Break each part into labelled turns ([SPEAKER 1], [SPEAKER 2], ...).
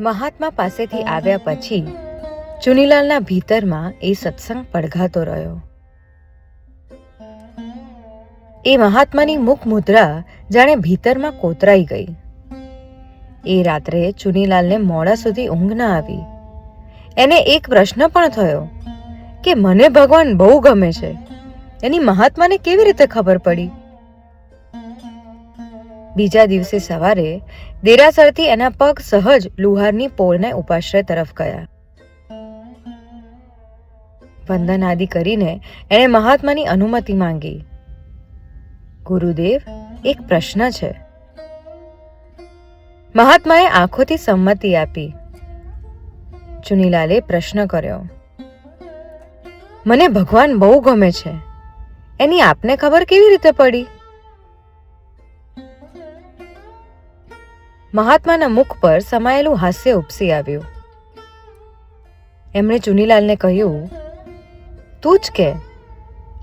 [SPEAKER 1] મહાત્મા પાસેથી આવ્યા પછી ચુનીલાલના ભીતરમાં એ સત્સંગ પડઘાતો રહ્યો. એ મહાત્માની મુખ મુદ્રા જાણે ભીતરમાં કોતરાઈ ગઈ. એ રાત્રે ચુનીલાલને મોડા સુધી ઊંઘ ન આવી. એને એક પ્રશ્ન પણ થયો કે મને ભગવાન બહુ ગમે છે. એની મહાત્માને કેવી રીતે ખબર પડી? બીજા દિવસે સવારે દેરાસરથી એના પગ સહજ લુહારની પોળને ઉપાશ્રય તરફ ગયા. વંદન આદિ કરીને એણે મહાત્માની અનુમતિ માંગી. ગુરુદેવ, એક પ્રશ્ન છે. મહાત્માએ આંખોથી સંમતિ આપી. ચુનીલાલે પ્રશ્ન કર્યો. મને ભગવાન બહુ ગમે છે. એની આપને ખબર કેવી રીતે પડી? મહાત્માના મુખ પર સમાયેલું હાસ્ય ઉપસી આવ્યું. એમણે ચુનીલાલને કહ્યું, તું જ કે,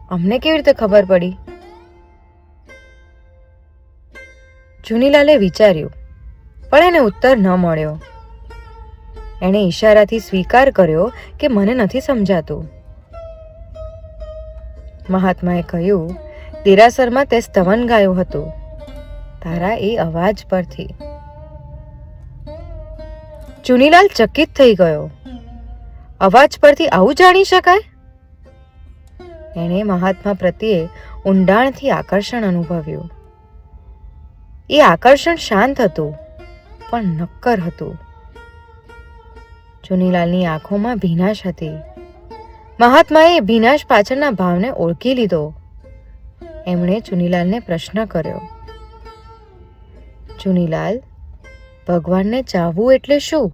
[SPEAKER 1] અમને કેવી રીતે ખબર પડી? ચુનીલાલે વિચાર્યું, પણ એને ઉત્તર ન મળ્યો. એણે ઈશારાથી સ્વીકાર કર્યો કે મને નથી સમજાતું. મહાત્માએ કહ્યું દેરાસરમાં તે સ્તવન ગાયું હતું. તારા એ અવાજ પરથી. ચુનીલાલ ચકિત થઈ ગયો. અવાજ પરથી આવું જાણી શકાય? એણે મહાત્મા પ્રત્યે ઊંડાણથી આકર્ષણ અનુભવ્યું. એ આકર્ષણ શાંત હતું, પણ નક્કર હતું. ચુનીલાલની આંખોમાં ભીનાશ હતી. મહાત્માએ ભીનાશ પાછળના ભાવને ઓળખી લીધો. એમણે ચુનીલાલને પ્રશ્ન કર્યો. ચુનીલાલ ભગવાનને ચાહવું એટલે શું?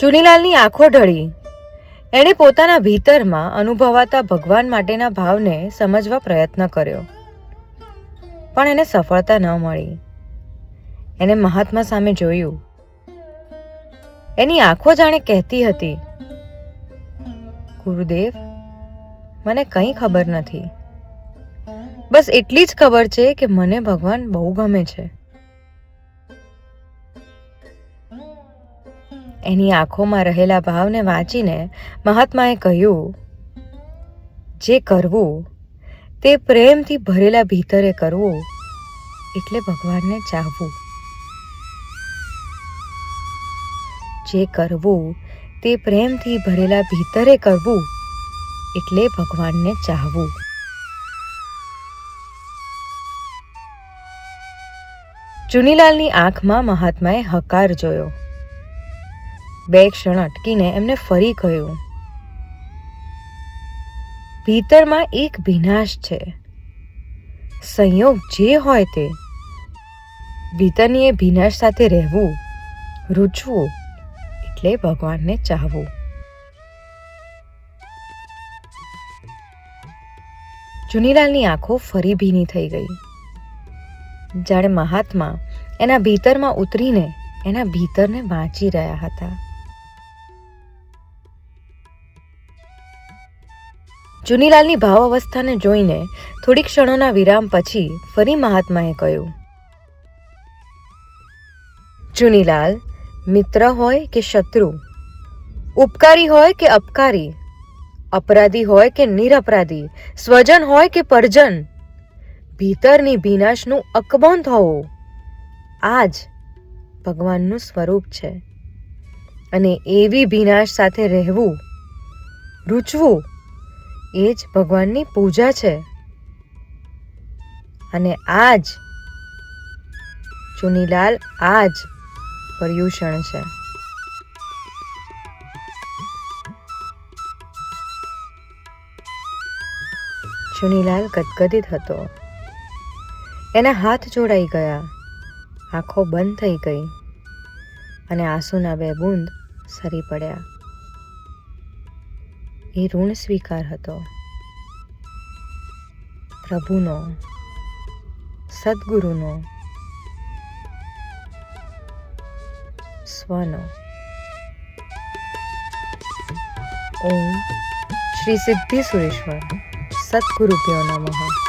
[SPEAKER 1] ચુનીલાલની આંખો ઢળી. એણે પોતાના ભીતરમાં અનુભવાતા ભગવાન માટેના ભાવને સમજવા પ્રયત્ન કર્યો. પણ એને સફળતા ન મળી. એને મહાત્મા સામે જોયું. એની આંખો જાણે કહેતી હતી, ગુરુદેવ, મને કંઈ ખબર નથી. બસ એટલી જ ખબર છે કે મને ભગવાન બહુ ગમે છે. એની આંખોમાં રહેલા ભાવને વાંચીને મહાત્માએ કહ્યું, જે કરવું, તે પ્રેમથી ભરેલા ભીતરે કરવું, એટલે ભગવાનને ચાહવું. જે કરવું, તે પ્રેમથી ભરેલા ભીતરે કરવું, એટલે ભગવાનને ચાહવું. ચુનીલાલની આંખમાં મહાત્માએ હકાર જોયો. બે ક્ષણ અટકીને એમને ફરી કહ્યું, ભીતરમાં એક ભીનાશ છે. સંયોગ જે હોય તે. ભીતરની એ વિનાશ સાથે રહેવું રૂચવું એટલે ભગવાનને ચાહવું. ચુનીલાલની આંખો ફરી ભીની થઈ ગઈ. જાણે મહાત્મા એના ભીતરમાં ઉતરીને એના ભીતરને વાંચી રહ્યા હતા. ચુનીલાલની ભાવ અવસ્થાને જોઈને થોડી ક્ષણોના વિરામ પછી ફરી મહાત્માએ કહ્યું, ચુનીલાલ, મિત્ર હોય કે શત્રુ? ઉપકારી હોય કે અપકારી? અપરાધી હોય કે નિરપરાધી? સ્વજન હોય કે પરજન? ભીતરની ભીનાશનું અકબંધ થવું. આ જ ભગવાનનું સ્વરૂપ છે. અને એવી ભીનાશ સાથે રહેવું, રૂચવું, એ જ ભગવાનની પૂજા છે. અને આજ ચુનીલાલ આજ પર્યુષણ છે. ચુનીલાલ ગદગદિત હતો. એના હાથ જોડાઈ ગયા. આંખો બંધ થઈ ગઈ અને આંસુના બે બૂંદ સરી પડ્યા. એ ઋણ સ્વીકાર હતો. પ્રભુનો, સદગુરુનો, સ્વનો. ઓમ શ્રી સિદ્ધિ સુરેશ્વર સદગુરુભ્યો નમઃ.